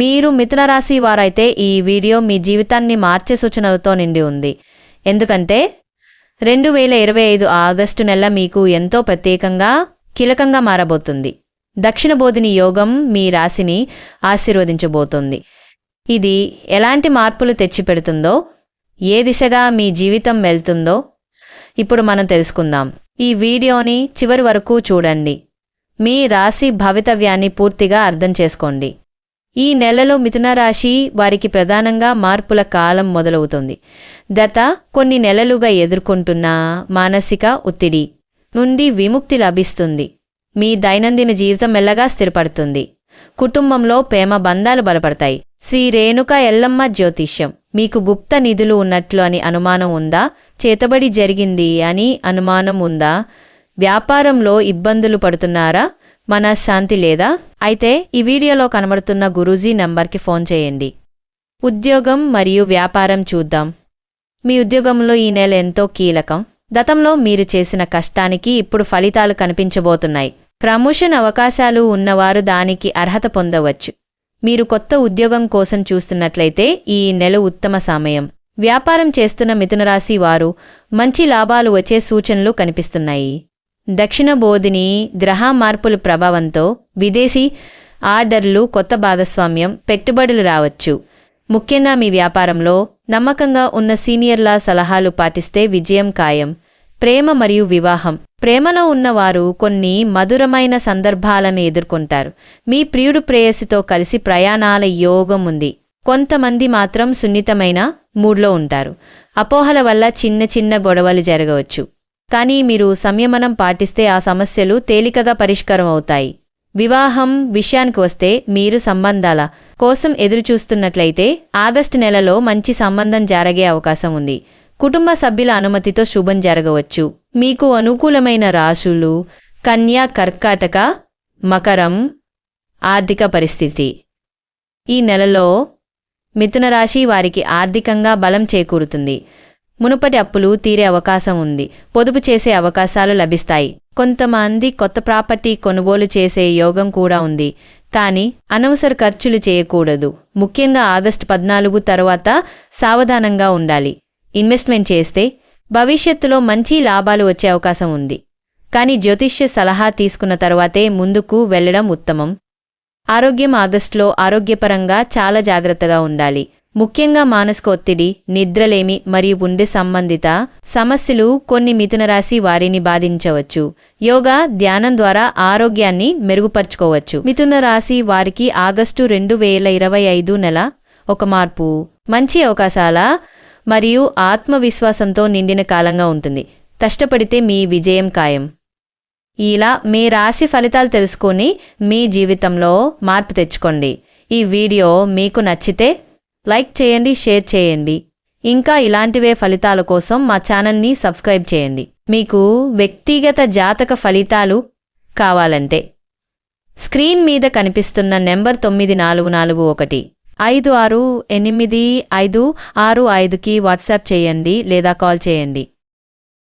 మీరు మిథున రాశి వారైతే ఈ వీడియో మీ జీవితాన్ని మార్చే సూచనలతో నిండి ఉంది. ఎందుకంటే రెండు వేల ఇరవై ఐదు ఆగస్టు నెల మీకు ఎంతో ప్రత్యేకంగా కీలకంగా మారబోతుంది. దక్షిణ బోధిని యోగం మీ రాశిని ఆశీర్వదించబోతోంది. ఇది ఎలాంటి మార్పులు తెచ్చిపెడుతుందో ఏ దిశగా మీ జీవితం వెళ్తుందో ఇప్పుడు మనం తెలుసుకుందాం. ఈ వీడియోని చివరి వరకు చూడండి. మీ రాశి భవితవ్యాన్ని పూర్తిగా అర్థం చేసుకోండి. ఈ నెలలో మిథున రాశి వారికి ప్రధానంగా మార్పుల కాలం మొదలవుతుంది. గత కొన్ని నెలలుగా ఎదుర్కొంటున్న మానసిక ఒత్తిడి నుండి విముక్తి లభిస్తుంది. మీ దైనందిన జీవితం మెల్లగా స్థిరపడుతుంది. కుటుంబంలో ప్రేమ బంధాలు బలపడతాయి. శ్రీ రేణుక ఎల్లమ్మ జ్యోతిష్యం మీకు గుప్త నిధులు ఉన్నట్లు అని అనుమానం ఉందా? చేతబడి జరిగింది అని అనుమానం ఉందా? వ్యాపారంలో ఇబ్బందులు పడుతున్నారా? మనశ్శాంతి లేదా? అయితే ఈ వీడియోలో కనబడుతున్న గురూజీ నంబర్కి ఫోన్ చేయండి. ఉద్యోగం మరియు వ్యాపారం చూద్దాం. మీ ఉద్యోగంలో ఈ నెల ఎంతో కీలకం. గతంలో మీరు చేసిన కష్టానికి ఇప్పుడు ఫలితాలు కనిపించబోతున్నాయి. ప్రమోషన్ అవకాశాలు ఉన్నవారు దానికి అర్హత పొందవచ్చు. మీరు కొత్త ఉద్యోగం కోసం చూస్తున్నట్లయితే ఈ నెల ఉత్తమ సమయం. వ్యాపారం చేస్తున్న మిథునరాశి వారు మంచి లాభాలు వచ్చే సూచనలు కనిపిస్తున్నాయి. దక్షిణ బోధిని గ్రహ మార్పుల ప్రభావంతో విదేశీ ఆర్డర్లు కొత్త భాగస్వామ్యం పెట్టుబడులు రావచ్చు. ముఖ్యంగా మీ వ్యాపారంలో నమ్మకంగా ఉన్న సీనియర్ల సలహాలు పాటిస్తే విజయం ఖాయం. ప్రేమ మరియు వివాహం. ప్రేమలో ఉన్నవారు కొన్ని మధురమైన సందర్భాలను ఎదుర్కొంటారు. మీ ప్రియుడు ప్రేయసితో కలిసి ప్రయాణాల యోగం ఉంది. కొంతమంది మాత్రం సున్నితమైన మూడ్లో ఉంటారు. అపోహల వల్ల చిన్న చిన్న గొడవలు జరగవచ్చు. కానీ మీరు సంయమనం పాటిస్తే ఆ సమస్యలు తేలికగా పరిష్కారం అవుతాయి వివాహం విషయానికి వస్తే మీరు సంబంధాల కోసం ఎదురుచూస్తున్నట్లయితే ఆగస్టు నెలలో మంచి సంబంధం జరగే అవకాశం ఉంది. కుటుంబ సభ్యుల అనుమతితో శుభం జరగవచ్చు. మీకు అనుకూలమైన రాశులు కన్యా కర్కాటక మకరం ఆర్థిక పరిస్థితి. ఈ నెలలో మిథున రాశి వారికి ఆర్థికంగా బలం చేకూరుతుంది. మునుపటి అప్పులు తీరే అవకాశం ఉంది. పొదుపు చేసే అవకాశాలు లభిస్తాయి. కొంతమంది కొత్త ప్రాపర్టీ కొనుగోలు చేసే యోగం కూడా ఉంది. కానీ అనవసర ఖర్చులు చేయకూడదు. ముఖ్యంగా ఆగస్టు పద్నాలుగు తర్వాత సావధానంగా ఉండాలి. ఇన్వెస్ట్మెంట్ చేస్తే భవిష్యత్తులో మంచి లాభాలు వచ్చే అవకాశం ఉంది. కానీ జ్యోతిష్య సలహా తీసుకున్న తర్వాతే ముందుకు వెళ్ళడం ఉత్తమం. ఆరోగ్యం ఆగస్టులో ఆరోగ్యపరంగా చాలా జాగ్రత్తగా ఉండాలి. ముఖ్యంగా మానసిక ఒత్తిడి నిద్రలేమి మరియు గుండె సంబంధిత సమస్యలు కొన్ని మిథున రాశి వారిని బాధించవచ్చు. యోగా ధ్యానం ద్వారా ఆరోగ్యాన్ని మెరుగుపరుచుకోవచ్చు. మిథున రాశి వారికి ఆగస్టు రెండు వేల ఇరవై ఐదు నెల ఒక మార్పు. మంచి అవకాశాల మరియు ఆత్మవిశ్వాసంతో నిండిన కాలంగా ఉంటుంది. కష్టపడితే మీ విజయం ఖాయం. ఇలా మీ రాశి ఫలితాలు తెలుసుకొని మీ జీవితంలో మార్పు తెచ్చుకోండి. ఈ వీడియో మీకు నచ్చితే లైక్ చేయండి షేర్ చేయండి. ఇంకా ఇలాంటివే ఫలితాల కోసం మా ఛానల్ని సబ్స్క్రైబ్ చేయండి. మీకు వ్యక్తిగత జాతక ఫలితాలు కావాలంటే స్క్రీన్ మీద కనిపిస్తున్న నెంబర్ తొమ్మిది నాలుగు నాలుగు ఒకటి. ఐదు ఆరు ఎనిమిది ఐదు ఆరు ఐదుకి వాట్సాప్ చేయండి లేదా కాల్ చేయండి.